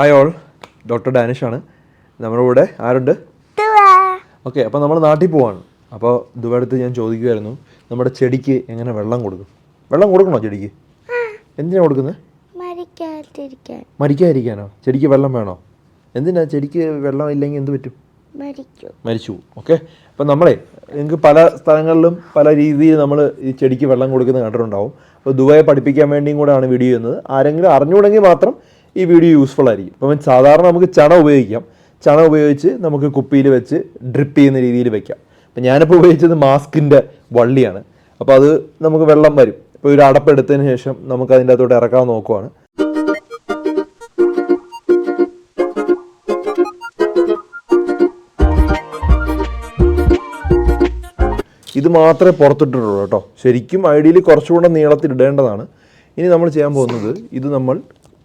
Hi all doctor Danish ആണ്. നമ്മുടെ കൂടെ ആരുണ്ട്? ഓക്കെ അപ്പോൾ നമ്മൾ നാട്ടിൽ പോവാണ്. അപ്പോൾ ദുബടുത്ത് ഞാൻ ചോദിക്കുമായിരുന്നു നമ്മുടെ ചെടിക്ക് എങ്ങനെ വെള്ളം കൊടുക്കും? വെള്ളം കൊടുക്കണോ ചെടിക്ക്? എന്തിനാണ് കൊടുക്കുന്നത് മരിക്കാതിരിക്കാനോ? ചെടിക്ക് വെള്ളം വേണോ? എന്തിനാ? ചെടിക്ക് വെള്ളം ഇല്ലെങ്കിൽ എന്ത് പറ്റും? മരിച്ചു. ഓക്കെ അപ്പം നമ്മളെ നിങ്ങൾക്ക് പല സ്ഥലങ്ങളിലും പല രീതിയിൽ നമ്മൾ ഈ ചെടിക്ക് വെള്ളം കൊടുക്കുന്ന കണ്ടിട്ടുണ്ടാവും. അപ്പോൾ ദുബായെ പഠിപ്പിക്കാൻ വേണ്ടിയും കൂടെയാണ് വീഡിയോ ചെയ്യുന്നത്. ആരെങ്കിലും അറിഞ്ഞുകൂടെങ്കിൽ മാത്രം ഈ വീഡിയോ യൂസ്ഫുൾ ആയിരിക്കും. അപ്പം സാധാരണ നമുക്ക് ചണ ഉപയോഗിക്കാം. ചണ ഉപയോഗിച്ച് നമുക്ക് കുപ്പിയിൽ വെച്ച് ഡ്രിപ്പ് ചെയ്യുന്ന രീതിയിൽ വെക്കാം. അപ്പം ഞാനിപ്പോൾ ഉപയോഗിച്ചത് മാസ്കിന്റെ വള്ളിയാണ്. അപ്പോൾ അത് നമുക്ക് വെള്ളം വരും. ഇപ്പോൾ ഒരു അടപ്പെടുത്തതിന് ശേഷം നമുക്ക് അതിന്റെ അകത്തോട്ട് ഇറക്കാൻ നോക്കുവാണ്. ഇത് മാത്രമേ പുറത്തിട്ടുള്ളൂ കേട്ടോ. ശരിക്കും ഐഡിയയിൽ കുറച്ചുകൂടെ നീളത്തിൽ ഇടേണ്ടതാണ്. ഇനി നമ്മൾ ചെയ്യാൻ പോകുന്നത് ഇത് നമ്മൾ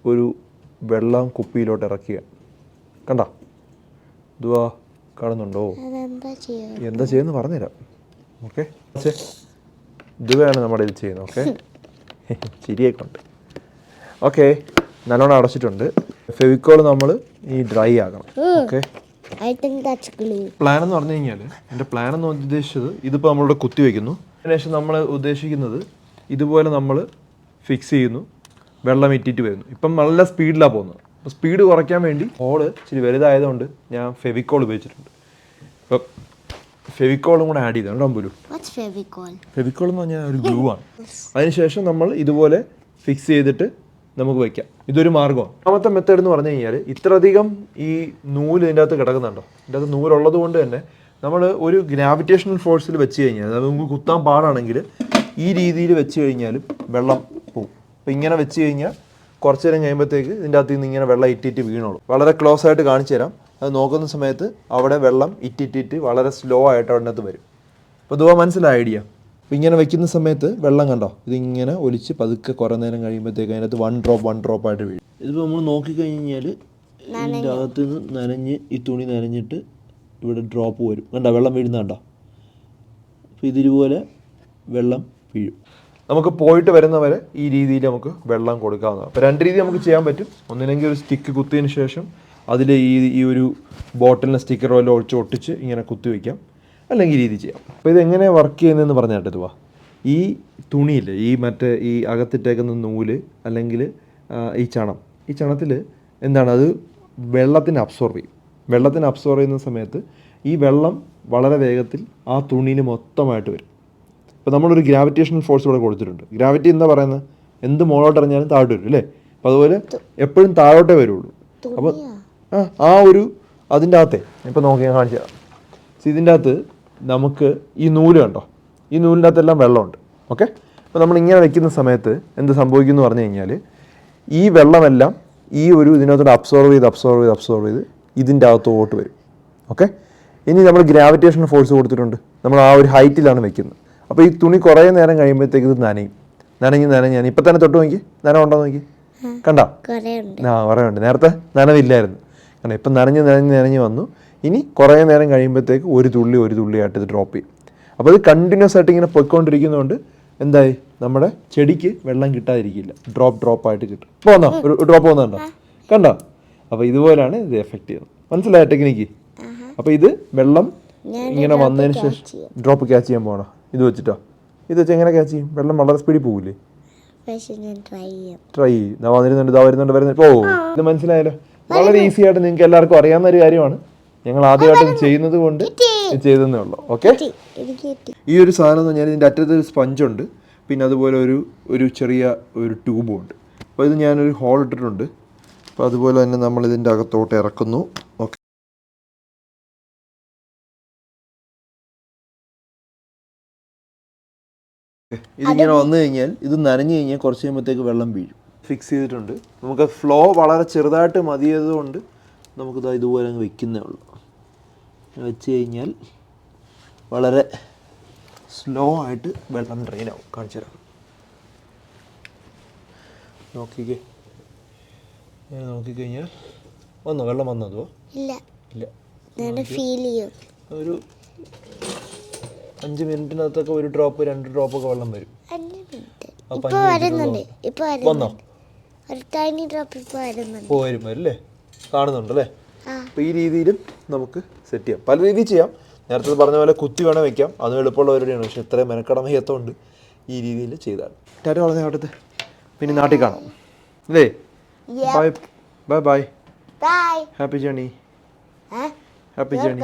ഒരു വെള്ളം കുപ്പിയിലോട്ട് ഇറക്കുക കണ്ട? ഇതുവാ കാണുന്നുണ്ടോ? എന്താ ചെയ്യുന്നു പറഞ്ഞുതരാം. ഓക്കെ? ഇതുവയാണ് നമ്മുടെ ഇത് ചെയ്യുന്നത് ഓക്കെ? ശരിയായിക്കൊണ്ട് ഉണ്ട്. ഓക്കെ നല്ലോണം അടച്ചിട്ടുണ്ട്. ഫെവിക്കോൾ നമ്മൾ ഈ ഡ്രൈ ആക്കണം ഓക്കെ? പ്ലാൻ എന്ന് പറഞ്ഞു കഴിഞ്ഞാൽ എന്റെ പ്ലാൻ എന്ന് ഉദ്ദേശിച്ചത് ഇതിപ്പോൾ നമ്മളിവിടെ കുത്തി വയ്ക്കുന്നു അതിനുശേഷം നമ്മൾ ഉദ്ദേശിക്കുന്നത് ഇതുപോലെ നമ്മൾ ഫിക്സ് ചെയ്യുന്നു. വെള്ളം ഇറ്റിറ്റ് വരുന്നു. ഇപ്പം നല്ല സ്പീഡിലാണ് പോകുന്നത്. അപ്പോൾ സ്പീഡ് കുറയ്ക്കാൻ വേണ്ടി ഹോൾ ഇച്ചിരി വലുതായതുകൊണ്ട് ഞാൻ ഫെവിക്കോൾ ഉപയോഗിച്ചിട്ടുണ്ട്. ഇപ്പം ഫെവിക്കോളും കൂടെ ആഡ് ചെയ്താണ് വാട്ട്സ് ഫെവിക്കോൾ? എന്ന് പറഞ്ഞാൽ ഒരു ഗ്ലൂ ആണ്. അതിനുശേഷം നമ്മൾ ഇതുപോലെ ഫിക്സ് ചെയ്തിട്ട് നമുക്ക് വയ്ക്കാം ഇതൊരു മാർഗമാണ്. രണ്ടാമത്തെ മെത്തേഡ് എന്ന് പറഞ്ഞു കഴിഞ്ഞാൽ ഇത്രയധികം ഈ നൂൽ ഇതിന്റെ അകത്ത് കിടക്കുന്നുണ്ടോ? ഇതിന്റെ അകത്ത് നൂലുള്ളത് കൊണ്ട് തന്നെ നമ്മൾ ഒരു ഗ്രാവിറ്റേഷണൽ ഫോഴ്സിൽ വെച്ച് കഴിഞ്ഞാൽ അത് നമുക്ക് കുത്താൻ പാടാണെങ്കിൽ ഈ രീതിയിൽ വെച്ച് കഴിഞ്ഞാലും വെള്ളം അപ്പോൾ ഇങ്ങനെ വെച്ച് കഴിഞ്ഞാൽ കുറച്ച് നേരം കഴിയുമ്പോഴത്തേക്ക് ഇതിന്റെ അകത്ത് നിന്ന് ഇങ്ങനെ വെള്ളം ഇറ്റിറ്റ് വീണോളൂ. വളരെ ക്ലോസ് ആയിട്ട് കാണിച്ചു തരാം. അത് നോക്കുന്ന സമയത്ത് അവിടെ വെള്ളം ഇറ്റിറ്റിറ്റ് വളരെ സ്ലോ ആയിട്ട് അതിനകത്ത് വരും. അപ്പോൾ ഇതുവാ മനസ്സിലായ ഐഡിയ. അപ്പോൾ ഇങ്ങനെ വെക്കുന്ന സമയത്ത് വെള്ളം കണ്ടോ? ഇതിങ്ങനെ ഒലിച്ച് പതുക്കെ കുറേ നേരം കഴിയുമ്പോഴത്തേക്ക് അതിനകത്ത് വൺ ഡ്രോപ്പ് വൺ ഡ്രോപ്പ് ആയിട്ട് വീഴും. ഇതിപ്പോൾ നമ്മൾ നോക്കിക്കഴിഞ്ഞാൽ ഇതിന്റെ അകത്ത് നിന്ന് നനഞ്ഞ് ഈ തുണി നനഞ്ഞിട്ട് ഇവിടെ ഡ്രോപ്പ് വരും. കണ്ടോ? വെള്ളം വീഴുന്ന കണ്ടോ? അപ്പോൾ ഇതിതുപോലെ വെള്ളം വീഴും. നമുക്ക് പോയിട്ട് വരുന്നവരെ ഈ രീതിയിൽ നമുക്ക് വെള്ളം കൊടുക്കാവുന്നതാണ്. അപ്പോൾ രണ്ട് രീതി നമുക്ക് ചെയ്യാൻ പറ്റും. ഒന്നില്ലെങ്കിൽ ഒരു സ്റ്റിക്ക് കുത്തിയതിന് ശേഷം അതിൽ ഈ ഈ ഒരു ബോട്ടിലിനെ സ്റ്റിക്കർ എല്ലാം ഒഴിച്ച് ഒട്ടിച്ച് ഇങ്ങനെ കുത്തി വയ്ക്കാം അല്ലെങ്കിൽ രീതി ചെയ്യാം. അപ്പോൾ ഇത് എങ്ങനെ വർക്ക് ചെയ്യുന്നതെന്ന് പറഞ്ഞാൽ ഇതുവാ ഈ തുണിയിൽ ഈ മറ്റേ ഈ അകത്തിട്ടേക്കുന്ന നൂൽ അല്ലെങ്കിൽ ഈ ചണം. ഈ ചണത്തിൽ എന്താണ്? അത് വെള്ളത്തിന് അബ്സോർബ് ചെയ്യും. വെള്ളത്തിന് അബ്സോർബ് ചെയ്യുന്ന സമയത്ത് ഈ വെള്ളം വളരെ വേഗത്തിൽ ആ തുണിയിൽ മൊത്തമായിട്ട് വരും. ഇപ്പോൾ നമ്മളൊരു ഗ്രാവിറ്റേഷണൽ ഫോഴ്സ് ഇവിടെ കൊടുത്തിട്ടുണ്ട്. ഗ്രാവിറ്റി എന്താ പറയുന്നത്? എന്ത് മുകളോട്ട് ഇറങ്ങിയാലും താഴോട്ട് വരും അല്ലേ? അപ്പോൾ അതുപോലെ എപ്പോഴും താഴോട്ടേ വരുള്ളൂ. അപ്പോൾ ആ ആ ഒരു അതിന്റെ അകത്തെ ഇപ്പോൾ നോക്കി ഞാൻ കാണിച്ചു തരാം. ഇതിന്റെ അകത്ത് നമുക്ക് ഈ നൂൽ കണ്ടോ? ഈ നൂലിന്റെ അകത്തെല്ലാം വെള്ളമുണ്ട്. ഓക്കെ? അപ്പോൾ നമ്മൾ ഇങ്ങനെ വയ്ക്കുന്ന സമയത്ത് എന്ത് സംഭവിക്കും എന്ന് പറഞ്ഞു കഴിഞ്ഞാൽ ഈ വെള്ളമെല്ലാം ഈ ഒരു ഇതിനകത്തോട് അബ്സോർവ് ചെയ്ത് അബ്സോർവ് ചെയ്ത് അബ്സോർവ് ചെയ്ത് ഇതിന്റെ അകത്തോട്ട് വരും. ഓക്കെ? ഇനി നമ്മൾ ഗ്രാവിറ്റേഷൻ ഫോഴ്സ് കൊടുത്തിട്ടുണ്ട്. നമ്മൾ ആ ഒരു ഹൈറ്റിലാണ് വെക്കുന്നത്. അപ്പോൾ ഈ തുണി കുറേ നേരം കഴിയുമ്പോഴത്തേക്ക് ഇത് നനയും. നനഞ്ഞ് നനഞ്ഞ് ഞാൻ ഇപ്പം തന്നെ തൊട്ട് നോക്കി? നനം ഉണ്ടോ നോക്കി? കണ്ടോ? കുറേ ഉണ്ട്. ആ നേരത്തെ നനവില്ലായിരുന്നു. കാരണം ഇപ്പം നനഞ്ഞ് നനഞ്ഞ് നനഞ്ഞ് വന്നു. ഇനി കുറേ നേരം കഴിയുമ്പോഴത്തേക്ക് ഒരു തുള്ളി ഒരു തുള്ളിയായിട്ട് ഇത് ഡ്രോപ്പ് ചെയ്യും. അപ്പോൾ ഇത് കണ്ടിന്യൂസ് ആയിട്ട് ഇങ്ങനെ പൊയ്ക്കൊണ്ടിരിക്കുന്നതുകൊണ്ട് എന്തായി? നമ്മുടെ ചെടിക്ക് വെള്ളം കിട്ടാതിരിക്കില്ല. ഡ്രോപ്പ് ഡ്രോപ്പ് ആയിട്ട് കിട്ടും. വന്നോ ഒരു ഡ്രോപ്പ് വന്നുണ്ടോ കണ്ടോ? അപ്പോൾ ഇതുപോലെയാണ് ഇത് എഫക്റ്റ് ചെയ്യുന്നത്. മനസ്സിലായ ടെക്നിക്ക് അപ്പോൾ ഇത് വെള്ളം ഇങ്ങനെ വന്നതിന് ശേഷം ഡ്രോപ്പ് ക്യാച്ച് ചെയ്യാൻ പോകണം ഇത് വെച്ചിട്ടോ? ഇത് വെച്ച് എങ്ങനെ ക്യാച്ച് ചെയ്യും? വെള്ളം വളരെ സ്പീഡിൽ പോകില്ലേ ട്രൈ ചെയ്യാം. ഇതാ വന്നിരുന്നുണ്ട് ഇതാ വരുന്നുണ്ട് വരുന്നുണ്ട്. ഓ ഇത് മനസ്സിലായല്ലോ? വളരെ ഈസി ആയിട്ട് നിങ്ങൾക്ക് എല്ലാവർക്കും അറിയാവുന്ന ഒരു കാര്യമാണ്. ഞങ്ങൾ ആദ്യമായിട്ട് ചെയ്യുന്നത് കൊണ്ട് ചെയ്തെന്നേ ഉള്ളൂ. ഓക്കെ ഈ ഒരു സാധനം എന്ന് പറഞ്ഞാൽ ഇതിന്റെ അറ്റത്ത് ഒരു സ്പഞ്ച് ഉണ്ട്. പിന്നെ അതുപോലെ ഒരു ഒരു ചെറിയ ഒരു ട്യൂബും ഉണ്ട്. അപ്പോൾ ഇത് ഞാനൊരു ഹോൾ ഇട്ടിട്ടുണ്ട്. അപ്പോൾ അതുപോലെ തന്നെ നമ്മൾ ഇതിന്റെ അകത്തോട്ട് ഇറക്കുന്നു. ഇതിങ്ങനെ വന്നു കഴിഞ്ഞാൽ ഇത് നനഞ്ഞു കഴിഞ്ഞാൽ കുറച്ച് കഴിയുമ്പോഴത്തേക്ക് വെള്ളം വീഴും. ഫിക്സ് ചെയ്തിട്ടുണ്ട്. നമുക്ക് ഫ്ലോ വളരെ ചെറുതായിട്ട് മതിയതുകൊണ്ട് നമുക്കിത് ഇതുപോലെ അങ്ങ് വെക്കുന്നേ ഉള്ളൂ. വെച്ച് കഴിഞ്ഞാൽ വളരെ സ്ലോ ആയിട്ട് വെള്ളം ഡ്രെയിൻ ആവും. കാണിച്ചു തരാം. നോക്കിക്കേ. നോക്കിക്കഴിഞ്ഞാൽ വന്നോ? വെള്ളം വന്നതോ ഇല്ല. ഇല്ല. ഞാൻ ഫീൽ ചെയ്യും. ഒരു അഞ്ച് മിനിറ്റിനകത്തൊക്കെ ഒരു ഡ്രോപ്പ് രണ്ട് ഡ്രോപ്പ് ഒക്കെ വെള്ളം വരും. ഇപ്പൊ വരുന്നുണ്ട്. ഇപ്പൊ വന്നോ? വരുന്നുണ്ട് ഒരു ടൈനി ഡ്രോപ്പ് ഇപ്പൊ വരുന്നുണ്ട്. വരും വരും അല്ലേ? കാണുന്നുണ്ട് അല്ലേ? അപ്പോൾ ഈ രീതിയിലും നമുക്ക് സെറ്റ് ചെയ്യാം. പല രീതിയിൽ ചെയ്യാം. നേരത്തെ പറഞ്ഞ പോലെ കുത്തി വേണം വെക്കാം. അതും എളുപ്പമുള്ള പരിപാടിയാണ്. പക്ഷെ ഇത്രയും മെനക്കട വയ്യാത്തതുകൊണ്ട് ഈ രീതിയിൽ ചെയ്താൽ ടാറ്റ വളരെ അവിടുത്തെ പിന്നെ നാട്ടിൽ കാണാം. അല്ലേ? Bye bye bye Bye. Happy journey Huh? Happy journey.